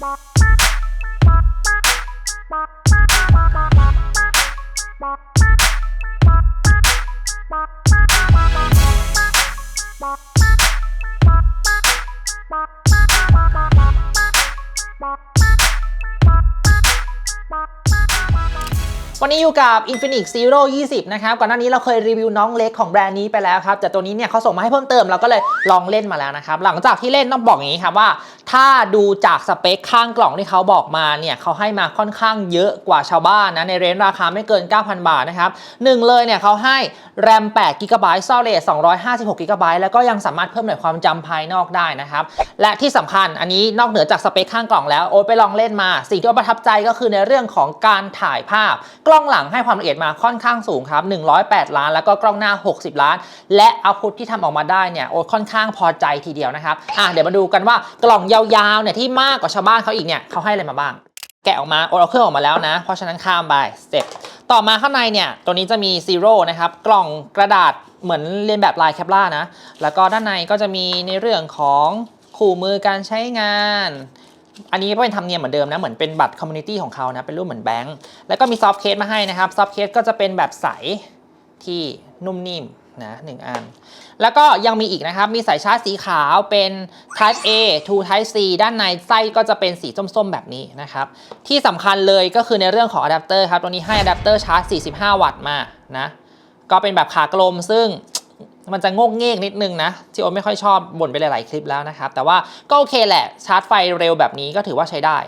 Bye. วันนี้อยู่กับ Infinix Zero 20 นะครับ ก่อนหน้านี้เราเคยรีวิวน้องเล็กของแบรนด์นี้ไปแล้วครับ แต่ตัวนี้เนี่ยเขาส่งมาให้เพิ่มเติม เราก็เลยลองเล่นมาแล้วนะครับ หลังจากที่เล่นต้องบอกอย่างนี้ครับว่า ถ้าดูจากสเปคข้างกล่องที่เขาบอกมาเนี่ยเขาให้มาค่อนข้างเยอะกว่าชาวบ้านนะ ในเรนจ์ราคาไม่เกิน 9,000 บาทนะครับหนึ่งเลยเนี่ยเขาให้ RAM 8 GB Storage 256 GB แล้วก็ยังสามารถเพิ่มหน่วยความจำภายนอกได้นะครับ และที่สำคัญอันนี้นอกเหนือจากสเปคข้างกล่องแล้วโอ๊ตไปลองเล่นมา สิ่งที่ประทับใจก็คือในเรื่องของการถ่ายภาพกล้องหลังให้ความละเอียดมาค่อนข้างสูงครับ 108 ล้าน แล้วก็กล้องหน้า 60 ล้าน และเอาพุทที่ทำออกมาได้เนี่ยโอ๊ตค่อนข้างพอใจทีเดียวนะครับอะเดี๋ยวมาดูกันว่ากล่องยาวๆเนี่ยที่มากกว่าชาวบ้านเขาอีกเนี่ยเขาให้อะไรมาบ้าง แกะออกมาโอเอาเครื่องออกมาแล้วนะ เพราะฉะนั้นข้ามไปสเต็ปต่อมาข้างในเนี่ยตัวนี้จะมีซีโร่นะครับกล่องกระดาษเหมือนเรียนแบบลายแคปล่านะแล้วก็ด้านในก็จะมีในเรื่องของคู่มือการใช้งาน อันนี้ก็เป็นธรรมเนียมเหมือนเดิมนะเหมือนเป็นบัตรคอมมูนิตี้ของเขานะเป็นรูปเหมือนแบงค์แล้วก็มีซอฟต์เคสมาให้นะครับซอฟต์เคสก็จะเป็นแบบใสที่นุ่มนิ่มนะหนึ่งอัน แล้วก็ยังมีอีกนะครับ มีสายชาร์จสีขาวเป็น Type A to Type C ด้านในไส้ก็จะเป็นสีส้มๆแบบนี้นะครับ ที่สำคัญเลยก็คือในเรื่องของอะแดปเตอร์ครับ ตัวนี้ให้อะแดปเตอร์ชาร์จ 45 วัตต์มานะ ก็เป็นแบบขากลมซึ่ง มันจะงกเงกนิดนึงนะ ที่โอไม่ค่อยชอบบ่นไปหลายๆคลิปแล้วนะครับ แต่ว่าก็โอเคแหละชาร์จไฟเร็วแบบนี้ก็ถือว่าใช้ได้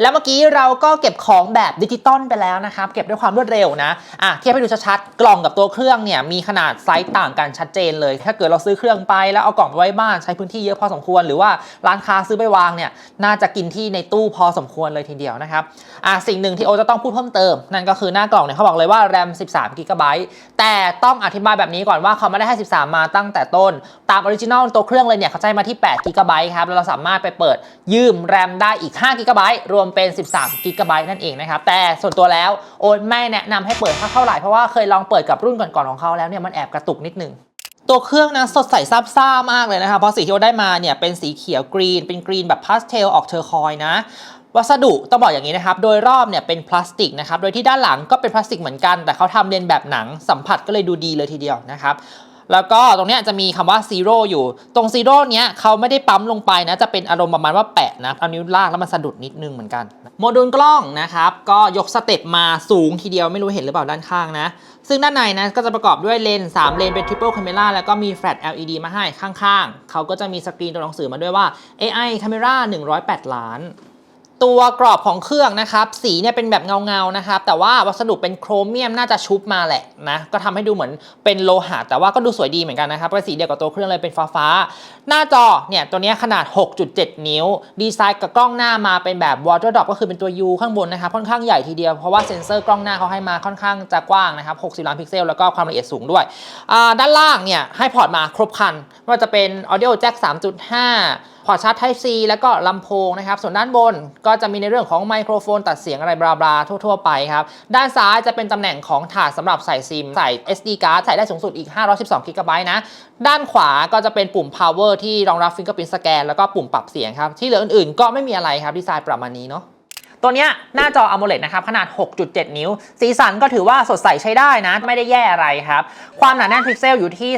แล้วเมื่อกี้เราก็เก็บของแบบดิจิตอลไปแล้วนะครับ เก็บด้วยความรวดเร็วนะอะเทียบให้ดูชัดๆ กล่องกับตัวเครื่องเนี่ยมีขนาดไซส์ต่างกันชัดเจนเลย ถ้าเกิดเราซื้อเครื่องไปแล้วเอากล่องไปไว้บ้านใช้พื้นที่เยอะพอสมควร หรือว่าร้านค้าซื้อไปวางเนี่ยน่าจะกินที่ในตู้พอสมควรเลยทีเดียวนะครับอะสิ่งหนึ่งที่โอจะต้องพูดเพิ่มเติม นั่นก็คือหน้ากล่องเนี่ยเขาบอกเลยว่า RAM 13 g b แต่ต้องอธิบายแบบนี้ก่อนว่าเขาไม่ได้ให้ 13 มาตั้งแต่ต้น ตามออริจินอลตัวเครื่องเลยเนี่ยเขาใช้มาที่8 g b ครับแล้วเราสามารถไปเปิดยืม RAM ได้อีก5 g b รวมเป็น 13 g b นั่นเองนะครับ แต่ส่วนตัวแล้วโอนไม่แนะนำให้เปิดเท่าไหร่เพราะว่าเคยลองเปิดกับรุ่นก่อนๆของเขาแล้วเนี่ยมันแอบกระตุกนิดนึงตัวเครื่องนะสดใสซับซ่ามากเลยนะครับเพราะสีที่เราได้มาเนี่ยเป็นสีเขียวกรีน เป็นกรีนแบบพาสเทลออกเทอร์คอยนะ วัสดุต้องบอกอย่างนี้นะครับ โดยรอบเนี่ยเป็นพลาสติกนะครับ โดยที่ด้านหลังก็เป็นพลาสติกเหมือนกัน แต่เขาทำเรียนแบบหนังสัมผัสก็เลยดูดีเลยทีเดียวนะครับ แล้วก็ตรงนี้จะมีคำว่าซีโร่อยู่ ตรงซีโร่เนี้ยเขาไม่ได้ปั๊มลงไปนะ จะเป็นอารมณ์ประมาณว่าแปะนะ เอานิ้วลากแล้วมันสะดุดนิดนึงเหมือนกัน โมดูลกล้องนะครับ ก็ยกสเต็ปมาสูงทีเดียวไม่รู้เห็นหรือเปล่าด้านข้างนะ ซึ่งด้านในนะก็จะประกอบด้วยเลนส์3เลนเป็น triple camera แล้วก็มีแฟลช LED มาให้ข้างๆ เขาก็จะมีสกรีนตัวหนังสือมาด้วยว่า AI camera 108 ล้าน ตัวกรอบของเครื่องนะครับ สีเนี่ยเป็นแบบเงาๆนะครับ แต่ว่าวัสดุเป็นโครเมียมน่าจะชุบมาแหละนะก็ทำให้ดูเหมือนเป็นโลหะแต่ว่าก็ดูสวยดีเหมือนกันนะครับเป็นสีเดียวกับตัวเครื่องเลยเป็นฟ้าๆหน้าจอเนี่ยตัวนี้ขนาด 6.7 นิ้ว ดีไซน์กับกล้องหน้ามาเป็นแบบ water drop ก็คือเป็นตัว U ข้างบนนะครับค่อนข้างใหญ่ทีเดียวเพราะว่าเซ็นเซอร์กล้องหน้าเขาให้มาค่อนข้างจะกว้างนะครับ 60 ล้านพิกเซลแล้วก็ความละเอียดสูงด้วยด้านล่างเนี่ยให้พอร์ตมาครบคันไม่ว่าจะเป็น audio jack 3.5 พอร์ตชาร์จ Type C แล้วก็ลำโพงนะครับ ส่วนด้านบนก็จะมีในเรื่องของไมโครโฟนตัดเสียงอะไรบลาๆทั่ว ๆ ไปครับ ด้านซ้ายจะเป็นตำแหน่งของถาดสำหรับใส่ซิม ใส่ SD card ใส่ได้สูงสุดอีก 512 g b นะ ด้านขวาก็จะเป็นปุ่ม power ที่รองรับ fingerprint scan แล้วก็ปุ่มปรับเสียงครับ ที่เหลืออื่นๆ ก็ไม่มีอะไรครับดีไซน์ประมาณนี้เนาะ ตัวเนี้ยหน้าจอ AMOLED นะครับขนาด 6.7 นิ้ว สีสันก็ถือว่าสดใสใช้ได้นะ ไม่ได้แย่อะไรครับ ความหนาแน่นพิกเซลอยู่ที่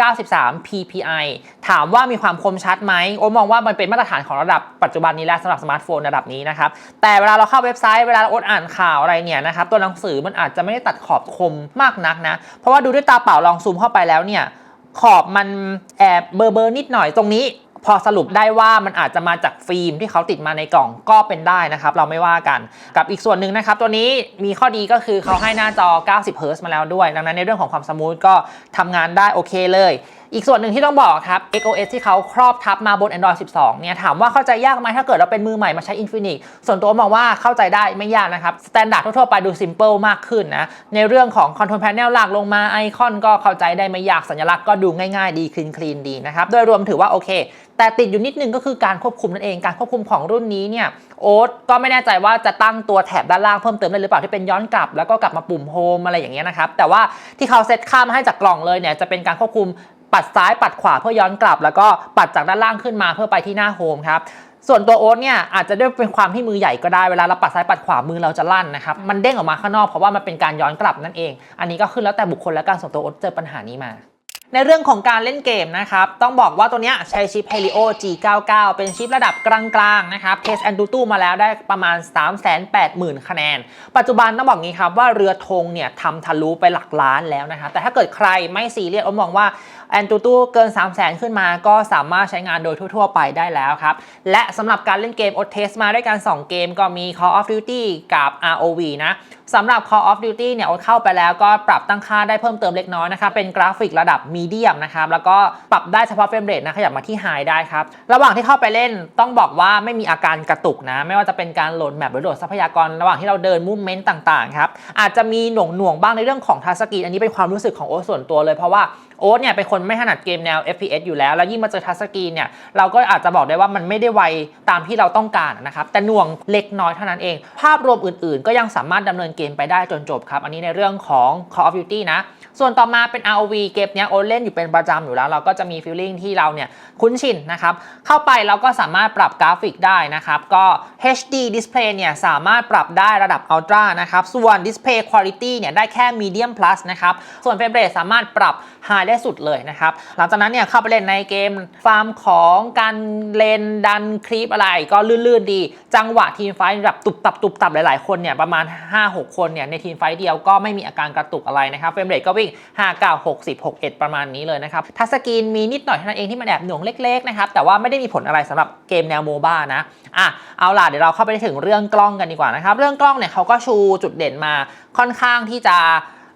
393 ppi ถามว่ามีความคมชัดไหมโอมองว่ามันเป็นมาตรฐานของระดับปัจจุบันนี้แล้วสำหรับสมาร์ทโฟนระดับนี้นะครับแต่เวลาเราเข้าเว็บไซต์เวลาเราอดอ่านข่าวอะไรเนี่ยนะครับตัวหนังสือมันอาจจะไม่ได้ตัดขอบคมมากนักนะ เพราะว่าดูด้วยตาเปล่าลองซูมเข้าไปแล้วเนี่ยขอบมันแอบเบอร์เบอร์นิดหน่อยตรงนี้ พอสรุปได้ว่ามันอาจจะมาจากฟิล์มที่เขาติดมาในกล่องก็เป็นได้นะครับ เราไม่ว่ากันกับอีกส่วนหนึ่งนะครับ ตัวนี้มีข้อดีก็คือเขาให้หน้าจอ 90เฮิร์ตมาแล้วด้วย ดังนั้นในเรื่องของความสมูทก็ทำงานได้โอเคเลย อีกส่วนหนึ่งที่ต้องบอกครับ XOS ที่เขาครอบทับมาบน Android 12 เนี่ยถามว่าเข้าใจยากไหมถ้าเกิดเราเป็นมือใหม่มาใช้ Infinix ส่วนตัวมองว่าเข้าใจได้ไม่ยากนะครับสแตนดาร์ดทั่วๆไปดู simple มากขึ้นนะ ในเรื่องของ Control Panel หลากลงมาไอคอนก็เข้าใจได้ไม่ยากสัญลักษณ์ก็ดูง่าย ๆ ดีคลีนคลีนดีนะครับ โดยรวมถือว่าโอเค แต่ติดอยู่นิดนึงก็คือการควบคุมนั่นเองการควบคุมของรุ่นนี้เนี่ยโอ๊ตก็ไม่แน่ใจว่าจะตั้งตัวแถบด้านล่างเพิ่มเติมได้หรือเปล่าที่เป็นย้อนกลับ แล้วก็กลับมาปุ่มโฮมอะไรอย่างเงี้ยนะครับแต่ว่าที่เขาเซตค่ามาให้จากกล่องเลยเนี่ยจะเป็นการควบคุม ปัดซ้ายปัดขวาเพื่อย้อนกลับ แล้วก็ปัดจากด้านล่างขึ้นมาเพื่อไปที่หน้าโฮมครับส่วนตัวโอ๊ตเนี่ยอาจจะด้วยเป็นความที่มือใหญ่ก็ได้เวลาเราปัดซ้ายปัดขวามือเราจะลั่นนะครับมันเด้งออกมาข้างนอกเพราะว่ามันเป็นการย้อนกลับนั่นเอง อันนี้ก็ขึ้นแล้วแต่บุคคลและการส่วนตัวโอ๊ตเจอปัญหานี้มาในเรื่องของการเล่นเกมนะครับ ต้องบอกว่าตัวเนี้ยใช้ชิป Helio G99 เป็นชิประดับกลางๆ นะครับ Test and Tutu มาแล้วได้ประมาณ 380,000 คะแนน ปัจจุบันต้องบอกงี้ครับว่าเรือธงเนี่ยทำทะลุไปหลักล้านแล้วนะครับแต่ถ้าเกิดใครไม่ซีเรียสผมมองว่า แอนตูตูเกิน 3 0 0 0 0 0ขึ้นมา ก็สามารถใช้งานโดยทั่ว ๆ ไปได้แล้วครับ และสำหรับการเล่นเกมอดเทสมาด้วยกัน 2 เกมก็มี Call of Duty กับ ROV นะสำหรับ Call of Duty เนี่ยอดเข้าไปแล้วก็ปรับตั้งค่าได้เพิ่มเติมเล็กน้อยนะครับ เป็นกราฟิกระดับมีเดียมนะครับ แล้วก็ปรับได้เฉพาะเฟรมเรทนะ ขยับมาที่ High ได้ครับ ระหว่างที่เข้าไปเล่นต้องบอกว่าไม่มีอาการกระตุกนะ ไม่ว่าจะเป็นการโหลดแมปหรือโหลดทรัพยากร ระหว่างที่เราเดินมูฟเมนต์ต่างๆครับอาจจะมีหน่วงหน่วงๆบ้างในเรื่องของทัสกรีนอันนี้เป็นความรู้สึกของโอ๊ตส่วนตัวเลยเพราะว่าโอ๊ตเนี่ยเป็นคนไม่ถนัดเกมแนว FPS อยู่แล้ว แล้วยิ่งมาเจอทัชสกรีนเนี่ยเราก็อาจจะบอกได้ว่ามันไม่ได้ไวตามที่เราต้องการนะครับแต่หน่วงเล็กน้อยเท่านั้นเอง ภาพรวมอื่นๆ ก็ยังสามารถดำเนินเกมไปได้จนจบครับอันนี้ในเรื่องของ Call of Duty นะส่วนต่อมาเป็น ROV เกมเนี้ยโอเล่นอยู่เป็นประจำอยู่แล้ว เราก็จะมีฟีลลิ่งที่เราเนี่ยคุ้นชินนะครับเข้าไปเราก็สามารถปรับกราฟิกได้นะครับก็ HD Display เนี่ยสามารถปรับได้ระดับ Ultra นะครับส่วน Display Quality เนี่ยได้แค่ Medium Plus นะครับส่วน Frame Rate สามารถปรับ High ได้สุดเลยนะครับหลังจากนั้นเนี่ยเข้าไปเล่นในเกมฟาร์มของการเลนดันคลิปอะไรก็ลื่นๆดี จังหวะทีมไฟท์แบบตุบตับตุบตับหลายๆคนเนี่ยประมาณ 5-6 คนเนี่ยในทีมไฟท์เดียวก็ไม่มีอาการกระตุกอะไรนะครับเฟรมเรทก็วิ่ง 5 9 60 61 ประมาณนี้เลยนะครับทัชสกรีนมีนิดหน่อยเท่านั้นเองที่มันแอบหน่วงเล็กๆนะครับแต่ว่าไม่ได้มีผลอะไรสำหรับเกมแนวโมบ้านะอะเอาล่ะเดี๋ยวเราเข้าไปถึงเรื่องกล้องกันดีกว่านะครับเรื่องกล้องเนี่ยเขาก็ชูจุดเด่นมาค่อนข้างที่จะ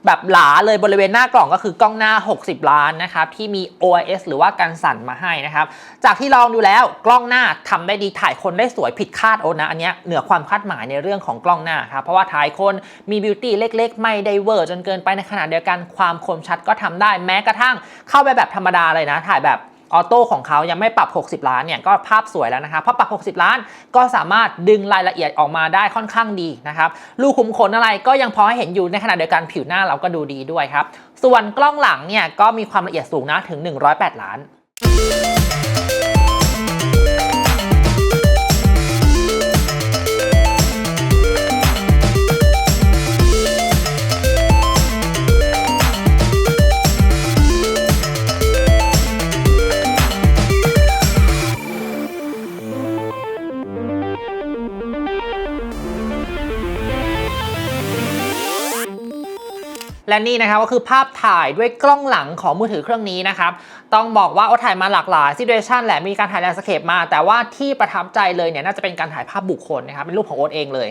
แบบหลาเลยบริเวณหน้ากล่องก็คือกล้องหน้า 60 ล้านนะครับที่มี OIS หรือว่ากันสั่นมาให้นะครับจากที่ลองดูแล้วกล้องหน้าทำได้ดีถ่ายคนได้สวยผิดคาดโอนะอันเนี้ยเหนือความคาดหมายในเรื่องของกล้องหน้าครับเพราะว่าถ่ายคนมีบิวตี้เล็ก ๆ ไม่ได้เวอร์จนเกินไปในขณะเดียวกันความคมชัดก็ทำได้แม้กระทั่งเข้าไปแบบธรรมดาเลยนะถ่ายแบบ ออโต้ของเขายังไม่ปรับ 60 ล้านเนี่ยก็ภาพสวยแล้วนะครับเพราะปรับ 60 ล้านก็สามารถดึงรายละเอียดออกมาได้ค่อนข้างดีนะครับรูขุมขนอะไรก็ยังพอให้เห็นอยู่ในขณะเดียวกันผิวหน้าเราก็ดูดีด้วยครับส่วนกล้องหลังเนี่ยก็มีความละเอียดสูงนะถึง 108 ล้าน และนี่นะครับก็คือภาพถ่ายด้วยกล้องหลังของมือถือเครื่องนี้นะครับ ต้องบอกว่าโอ้ถ่ายมาหลากหลายซิ t u a ชันแหละมีการถ่ายแลนด์สเคปมา แต่ว่าที่ประทับใจเลยเนี่ยน่าจะเป็นการถ่ายภาพบุคคลนะครับเป็นรูปของโอ๊ตเองเลย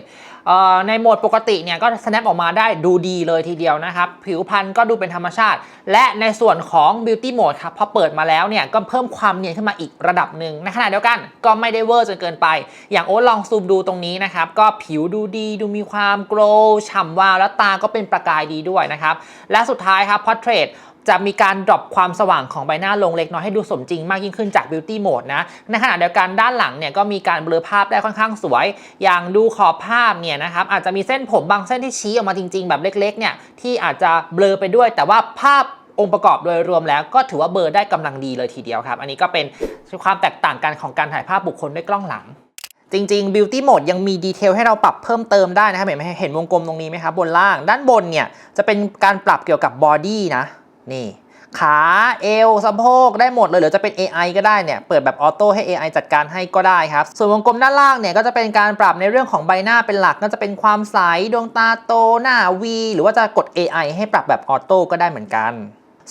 เในโหมดปกติเนี่ยก็ snap ออกมาได้ดูดีเลยทีเดียวนะครับ ผิวพรรณก็ดูเป็นธรรมชาติ และในส่วนของ beauty mode ครับพอเปิดมาแล้วเนี่ยก็เพิ่มความเนียนขึ้นมาอีกระดับหนึ่งในขณะเดียวกันก็ไม่ได้เวอร์จนเกินไป อย่างโอ๊ตลองซูมดูตรงนี้นะครับก็ผิวดูดีดูมีความโกลว์ฉ่ำวาวแล้วตาก็เป็นประกายดีด้วยนะครับและสุดท้ายครับ portrait จะมีการดรอปความสว่างของใบหน้าลงเล็กน้อยให้ดูสมจริงมากยิ่งขึ้นจาก Beauty Mode นะ ในขณะเดียวกันด้านหลังเนี่ยก็มีการเบลอภาพได้ค่อนข้างสวย อย่างดูขอบภาพเนี่ยนะครับอาจจะมีเส้นผมบางเส้นที่ชี้ออกมาจริง ๆ แบบเล็กๆเนี่ยที่อาจจะเบลอไปด้วย แต่ว่าภาพองค์ประกอบโดยรวมแล้วก็ถือว่าเบลอได้กำลังดีเลยทีเดียวครับ อันนี้ก็เป็นความแตกต่างกันของการถ่ายภาพบุคคลด้วยกล้องหลัง จริง ๆ Beauty Mode ยังมีดีเทลให้เราปรับเพิ่มเติมได้นะครับ เห็นไหมเห็นวงกลมตรงนี้ไหมครับบนล่าง ด้านบนเนี่ยจะเป็นการปรับเกี่ยวกับบอดี้นะนี่ขาเอวสะโพกได้หมดเลยหรือจะเป็น AI ก็ได้เนี่ยเปิดแบบออโต้ให้ AI จัดการให้ก็ได้ครับ ส่วนวงกลมด้านล่างเนี่ยก็จะเป็นการปรับในเรื่องของใบหน้าเป็นหลักก็จะเป็นความใสดวงตาโตหน้า V หรือว่าจะกด AI ให้ปรับแบบออโต้ก็ได้เหมือนกัน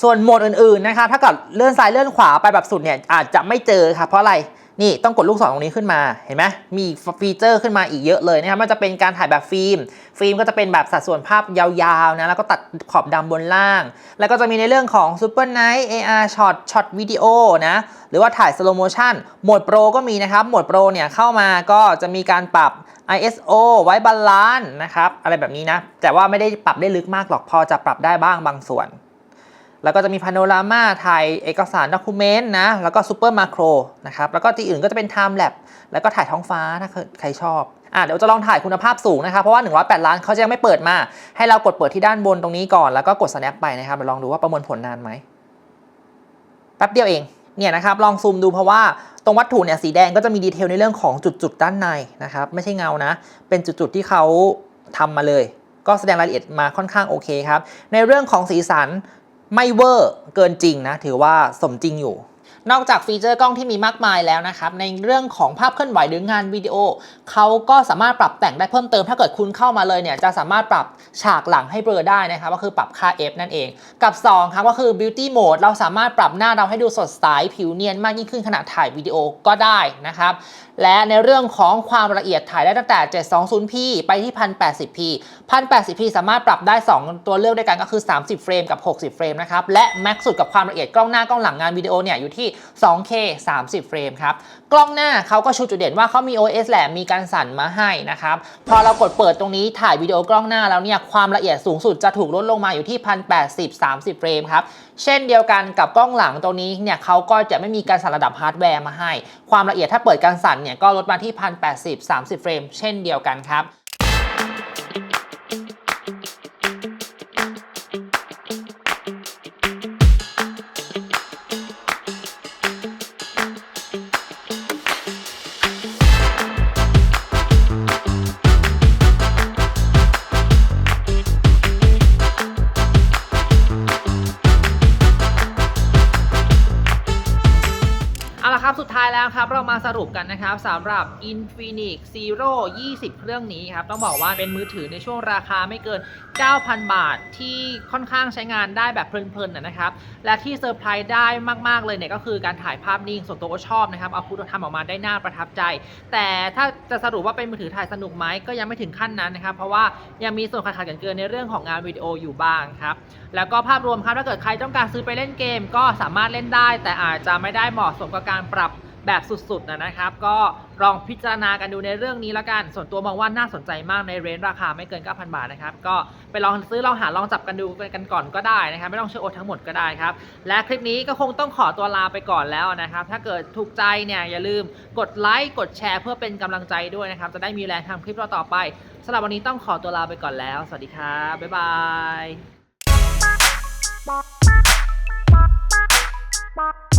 ส่วนโหมดอื่นๆนะครับถ้าเกิดเลื่อนซ้ายเลื่อนขวาไปแบบสุดเนี่ยอาจจะไม่เจอครับเพราะอะไร นี่ต้องกดลูกศรตรงนี้ขึ้นมาเห็นไหมมีฟีเจอร์ขึ้นมาอีกเยอะเลยนะครับมันจะเป็นการถ่ายแบบฟิล์ม ฟิล์มก็จะเป็นแบบสัดส่วนภาพยาวๆนะแล้วก็ตัดขอบดำบนล่าง แล้วก็จะมีในเรื่องของ Super Night AR Shot Shot Video นะหรือว่าถ่าย Slow Motion โหมดโปรก็มีนะครับโหมดโปรเนี่ยเข้ามาก็จะมีการปรับ ISO ไว้บาลานซ์นะครับอะไรแบบนี้นะแต่ว่าไม่ได้ปรับได้ลึกมากหรอกพอจะปรับได้บ้างบางส่วน แล้วก็จะมีพาโนรามาถ่ายเอกสารด็อกิเมนต์นะ แล้วก็ซูเปอร์มาโครนะครับ แล้วก็ที่อื่นก็จะเป็นไทม์แลปแล้วก็ถ่ายท้องฟ้าถ้าใครชอบอะเดี๋ยวจะลองถ่ายคุณภาพสูงนะครับ เพราะว่า 108 ล้านเขาจะยังไม่เปิดมา ให้เรากดเปิดที่ด้านบนตรงนี้ก่อน แล้วก็กด snap ไปนะครับเดี๋ยวลองดูว่าประมวลผลนานไหมแป๊บเดียวเองเนี่ยนะครับลองซูมดูเพราะว่าตรงวัตถุเนี่ยสีแดงก็จะมีดีเทลในเรื่องของจุดๆด้านในนะครับไม่ใช่เงานะ เป็นจุดๆที่เขาทำมาเลย ก็แสดงรายละเอียดมาค่อนข้างโอเคครับในเรื่องของสีสัน ไม่เวอร์เกินจริงนะ ถือว่าสมจริงอยู่ นอกจากฟีเจอร์กล้องที่มีมากมายแล้วนะครับ ในเรื่องของภาพเคลื่อนไหวหรืองานวิดีโอ เขาก็สามารถปรับแต่งได้เพิ่มเติม ถ้าเกิดคุณเข้ามาเลยเนี่ย จะสามารถปรับฉากหลังให้เบลอได้นะครับ ก็คือปรับค่า f นั่นเอง กับ 2 ครับก็คือ beauty mode เราสามารถปรับหน้าเราให้ดูสดใสผิวเนียนมากยิ่งขึ้นขณะถ่ายวิดีโอก็ได้นะครับและในเรื่องของความละเอียดถ่ายได้ตั้งแต่ 720p ไปที่ 1080p 1080p สามารถปรับได้ 2 ตัวเลือกด้วยกันก็คือ 30 เฟรมกับ 60 เฟรมนะครับ และแม็กสุดกับความละเอียดกล้องหน้ากล้องหลังงานวิดีโอเนี่ยอยู่ที่ 2K 30 เฟรมครับ กล้องหน้าเขาก็ชูจุดเด่นว่าเขามี OS แหละมีการสั่นมาให้นะครับ พอเรากดเปิดตรงนี้ถ่ายวิดีโอกล้องหน้าแล้วเนี่ยความละเอียดสูงสุดจะถูกลดลงมาอยู่ที่ 1080 30 เฟรมครับเช่นเดียวกันกับกล้องหลังตรงนี้เนี่ยเขาก็จะไม่มีการสั่นระดับฮาร์ดแวร์มาให้ ความละเอียดถ้าเปิดการสั่นเนี่ยก็ลดมาที่1080 30 เฟรม เช่นเดียวกันครับ รุปกันนะครับสำหรับ Infinix Zero 20 เครื่องนี้ครับ ต้องบอกว่าเป็นมือถือในช่วงราคาไม่เกิน 9,000 บาทที่ค่อนข้างใช้งานได้แบบเพลินๆนะครับ และที่เซอร์ไพรส์ได้มากๆเลยเนี่ยก็คือการถ่ายภาพนิ่งส่วนตัวก็ชอบนะครับ เอาพุทธทำออกมาได้น่าประทับใจ แต่ถ้าจะสรุปว่าเป็นมือถือถ่ายสนุกไหมก็ยังไม่ถึงขั้นนั้นนะครับ เพราะว่ายังมีส่วนขาดขาดเกินๆในเรื่องของงานวิดีโออยู่บ้างครับแล้วก็ภาพรวมครับถ้าเกิดใครต้องการซื้อไปเล่นเกม ก็สามารถเล่นได้ แต่อาจจะไม่ได้เหมาะสมกับการปรับ แบบสุดๆนะครับ ก็ลองพิจารณากันดูในเรื่องนี้แล้วกัน ส่วนตัวมองว่าน่าสนใจมากในเรนจ์ราคาไม่เกิน 9,000 บาทนะครับ ก็ไปลองซื้อลองหาลองจับกันดูกันก่อนก็ได้นะครับ ไม่ต้องเชื่อโอทั้งหมดก็ได้ครับ และคลิปนี้ก็คงต้องขอตัวลาไปก่อนแล้วนะครับ ถ้าเกิดถูกใจเนี่ยอย่าลืมกดไลค์กดแชร์เพื่อเป็นกำลังใจด้วยนะครับ จะได้มีแรงทำคลิปต่อไปสำหรับวันนี้ต้องขอตัวลาไปก่อนแล้ว สวัสดีครับ บ๊ายบาย Bop, bop, bop.